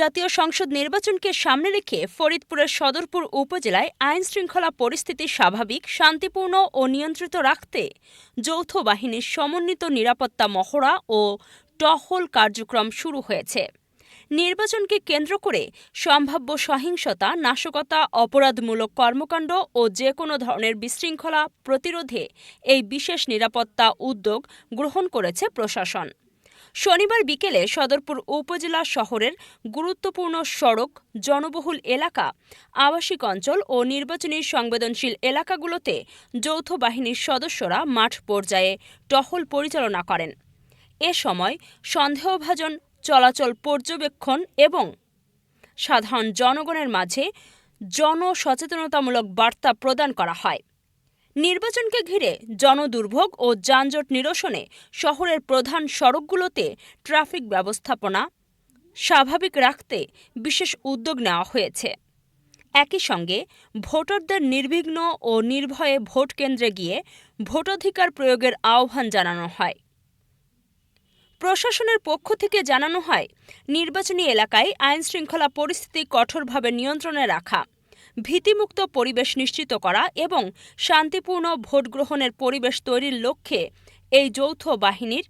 জাতীয় সংসদ নির্বাচনকে সামনে রেখে ফরিদপুরের সদরপুর উপজেলায় আইন শৃঙ্খলা পরিস্থিতি স্বাভাবিক, শান্তিপূর্ণ ও নিয়ন্ত্রিত রাখতে যৌথ বাহিনীর সমন্বিত নিরাপত্তা মহড়া ও টহল কার্যক্রম শুরু হয়েছে। নির্বাচনকে কেন্দ্র করে সম্ভাব্য সহিংসতা, নাশকতা, অপরাধমূলক কর্মকাণ্ড ও যে কোনো ধরনের বিশৃঙ্খলা প্রতিরোধে এই বিশেষ নিরাপত্তা উদ্যোগ গ্রহণ করেছে প্রশাসন। শনিবার বিকেলে সদরপুর উপজেলা শহরের গুরুত্বপূর্ণ সড়ক, জনবহুল এলাকা, আবাসিক অঞ্চল ও নির্বাচনী সংবেদনশীল এলাকাগুলোতে যৌথ বাহিনীর সদস্যরা মাঠ পর্যায়ে টহল পরিচালনা করেন। এ সময় সন্দেহভাজন চলাচল পর্যবেক্ষণ এবং সাধারণ জনগণের মাঝে জনসচেতনতামূলক বার্তা প্রদান করা হয়। নির্বাচনকে ঘিরে জনদুর্ভোগ ও যানজট নিরসনে শহরের প্রধান সড়কগুলোতে ট্রাফিক ব্যবস্থাপনা স্বাভাবিক রাখতে বিশেষ উদ্যোগ নেওয়া হয়েছে। একই সঙ্গে ভোটারদের নির্বিঘ্ন ও নির্ভয়ে ভোট কেন্দ্রে গিয়ে ভোটাধিকার প্রয়োগের আহ্বান জানানো হয়। প্রশাসনের পক্ষ থেকে জানানো হয়, নির্বাচনী এলাকায় আইনশৃঙ্খলা পরিস্থিতি কঠোরভাবে নিয়ন্ত্রণে রাখা। ভীতিমুক্ত পরিবেশ নিশ্চিত করা এবং শান্তিপূর্ণ ভোট গ্রহণের পরিবেশ তৈরির লক্ষ্যে এই যৌথ বাহিনীর